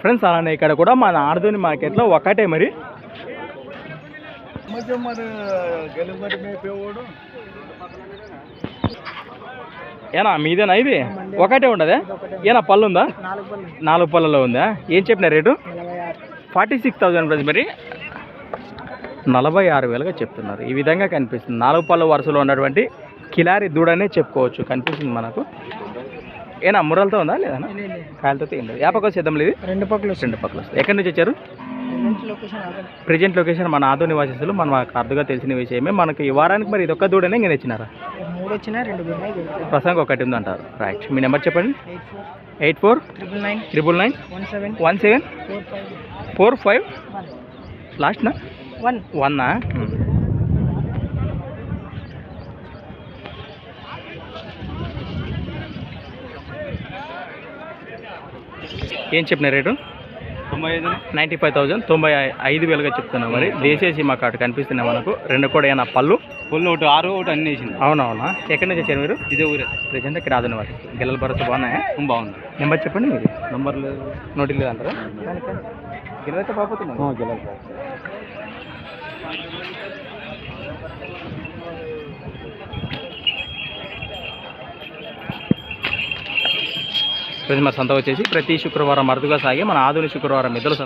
Friends అలానే ఇక్కడ కూడా మన ఆర్దోని మార్కెట్లో ఒకటే మరి. ఏనా మీదేనా ఇది? ఒకటే ఉండదా? ఏనా పళ్ళు ఉందా? నాలుగు పళ్ళు. నాలుగు పళ్ళలో ఉందా? ఏం చెప్పిన rate? Forty six thousand price మరి. నలభై ఆరు వేలుగా చెప్తున్నారు. ఈ విధంగా కనిపిస్తుంది. నాలుగు పళ్ళ వరుసలో ఉన్నటువంటి కిలారి దూడనే చెప్పుకోవచ్చు. కనిపిస్తుంది మనకు. ఏనా ముర్రలతో ఉందా లేదా? కాయలతో ఏం లేదు యాపకో సిద్ధం లేదు రెండు పక్కలు రెండు పక్కల. ఎక్కడి నుంచి వచ్చారు? ప్రజెంట్ లొకేషన్ మన ఆదో నివాసిస్తులు. మనకు అర్థంగా తెలిసిన విషయమే. మనకి ఈ వారానికి మరి ఇది ఒక్క దూడనే ఇంకా తెచ్చినారా? మూడు వచ్చినా రెండు ఉన్నాయి ప్రసంగం ఒకటి ఉందంటారు. రైట్ మీ నెంబర్ చెప్పండి. Eight four. Triple nine one seven one seven four five లాస్ట్నా one వన్నా ఏం చెప్పిన రేటు? తొంభై ఐదు. నైంటీ ఫైవ్ థౌజండ్ తొంభై ఐదు వేలుగా చెప్తున్నాం మరి. దేశీయ మా కార్డు కనిపిస్తున్నాయి మనకు. రెండు కూడా ఏమైనా పళ్ళు? పుల్లు ఒకటి ఆరు ఒకటి అన్ని వేసింది. అవునవునా? ఎక్కడి నుంచి వచ్చారు మీరు? ఇదే ఊరే. ప్రజెంట్ ఇక్కడ ఆదని వాటి గిల్లల భరోసా బాగున్నాయా? బాగుంది నెంబర్ చెప్పండి మీరు నంబర్ లేదు. నోటి గిల్లైతే బాగుతున్నాను ప్రతి క్రిస్మస్ సంత వచ్చేసి ప్రతి శుక్రవారం అరుదుగా సాగే మన ఆధునిక శుక్రవారం ఇద్దరు